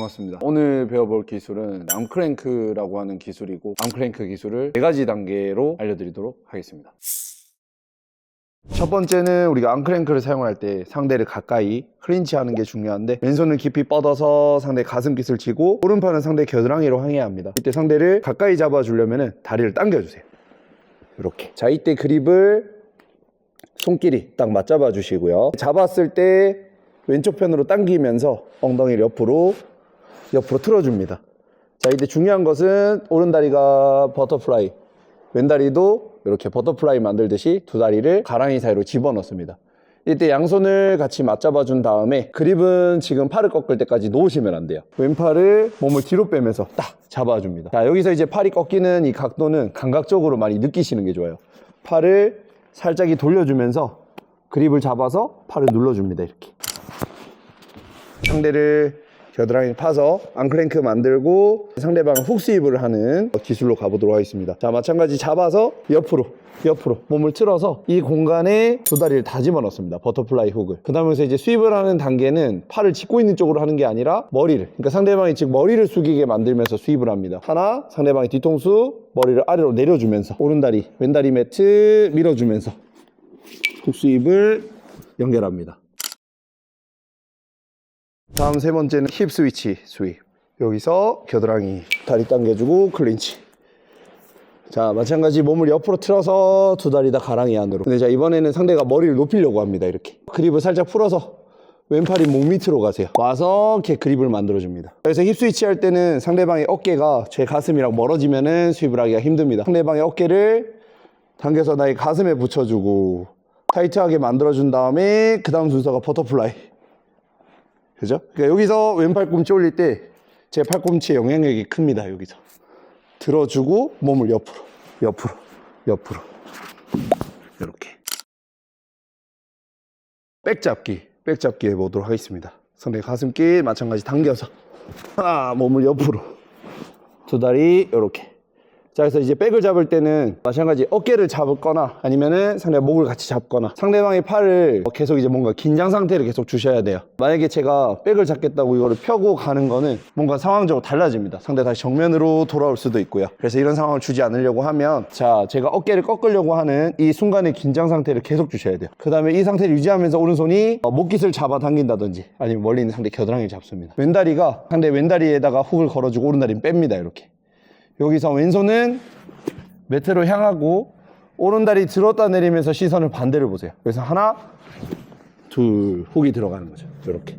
반갑습니다. 오늘 배워볼 기술은 암크랭크라고 하는 기술이고 암크랭크 기술을 네 가지 단계로 알려드리도록 하겠습니다. 첫 번째는 우리가 앙크랭크를 사용할 때 상대를 가까이 클린치 하는 게 중요한데 왼손을 깊이 뻗어서 상대 가슴 깃을 치고 오른팔은 상대 겨드랑이로 향해야 합니다. 이때 상대를 가까이 잡아주려면 다리를 당겨주세요. 이렇게. 자, 이때 그립을 손길이 딱 맞잡아 주시고요. 잡았을 때 왼쪽 편으로 당기면서 엉덩이를 옆으로 옆으로 틀어줍니다. 자, 이때 중요한 것은 오른다리가 버터플라이, 왼다리도 이렇게 버터플라이 만들듯이 두 다리를 가랑이 사이로 집어넣습니다. 이때 양손을 같이 맞잡아 준 다음에 그립은 지금 팔을 꺾을 때까지 놓으시면 안 돼요. 왼팔을 몸을 뒤로 빼면서 딱 잡아줍니다. 자, 여기서 이제 팔이 꺾이는 이 각도는 감각적으로 많이 느끼시는 게 좋아요. 팔을 살짝이 돌려주면서 그립을 잡아서 팔을 눌러줍니다. 이렇게. 상대를 겨드랑이 파서 앙크랭크 만들고 상대방 훅 스윕을 하는 기술로 가보도록 하겠습니다. 자, 마찬가지 잡아서 옆으로 옆으로 몸을 틀어서 이 공간에 두 다리를 다 집어넣습니다. 버터플라이 훅을. 그 다음에서 이제 스윕을 하는 단계는 팔을 짚고 있는 쪽으로 하는 게 아니라 머리를. 그러니까 상대방이 즉 머리를 숙이게 만들면서 스윕을 합니다. 하나, 상대방의 뒤통수, 머리를 아래로 내려주면서 오른다리, 왼다리 매트 밀어주면서 훅 스윕을 연결합니다. 다음 세 번째는 힙 스위치 스윕. 여기서 겨드랑이 다리 당겨주고 클린치. 자, 마찬가지 몸을 옆으로 틀어서 두 다리 다 가랑이 안으로. 근데 자, 이번에는 상대가 머리를 높이려고 합니다. 이렇게. 그립을 살짝 풀어서 왼팔이 목 밑으로 가세요. 와서 이렇게 그립을 만들어줍니다. 그래서 힙 스위치 할 때는 상대방의 어깨가 제 가슴이랑 멀어지면 은 스윕을 하기가 힘듭니다. 상대방의 어깨를 당겨서 나의 가슴에 붙여주고 타이트하게 만들어준 다음에 그 다음 순서가 버터플라이. 그죠? 그러니까 여기서 왼팔 꿈치 올릴 때 제 팔꿈치의 영향력이 큽니다. 여기서 들어주고 몸을 옆으로, 옆으로, 옆으로 이렇게 백 잡기, 백 잡기 해보도록 하겠습니다. 상대 가슴길 마찬가지 당겨서 하나 몸을 옆으로 두 다리 이렇게 자 그래서 이제 백을 잡을 때는 마찬가지 어깨를 잡거나 아니면은 상대 목을 같이 잡거나 상대방의 팔을 계속 이제 뭔가 긴장 상태를 계속 주셔야 돼요. 만약에 제가 백을 잡겠다고 이거를 펴고 가는 거는 뭔가 상황적으로 달라집니다. 상대 다시 정면으로 돌아올 수도 있고요. 그래서 이런 상황을 주지 않으려고 하면 자 제가 어깨를 꺾으려고 하는 이 순간의 긴장 상태를 계속 주셔야 돼요. 그 다음에 이 상태를 유지하면서 오른손이 어, 목깃을 잡아 당긴다든지 아니면 멀리 있는 상대 겨드랑이를 잡습니다. 왼다리가 상대 왼다리에다가 훅을 걸어주고 오른다리는 뺍니다 이렇게 여기서 왼손은 매트로 향하고 오른다리 들었다 내리면서 시선을 반대를 보세요. 그래서 하나, 둘, 훅이 들어가는 거죠. 이렇게.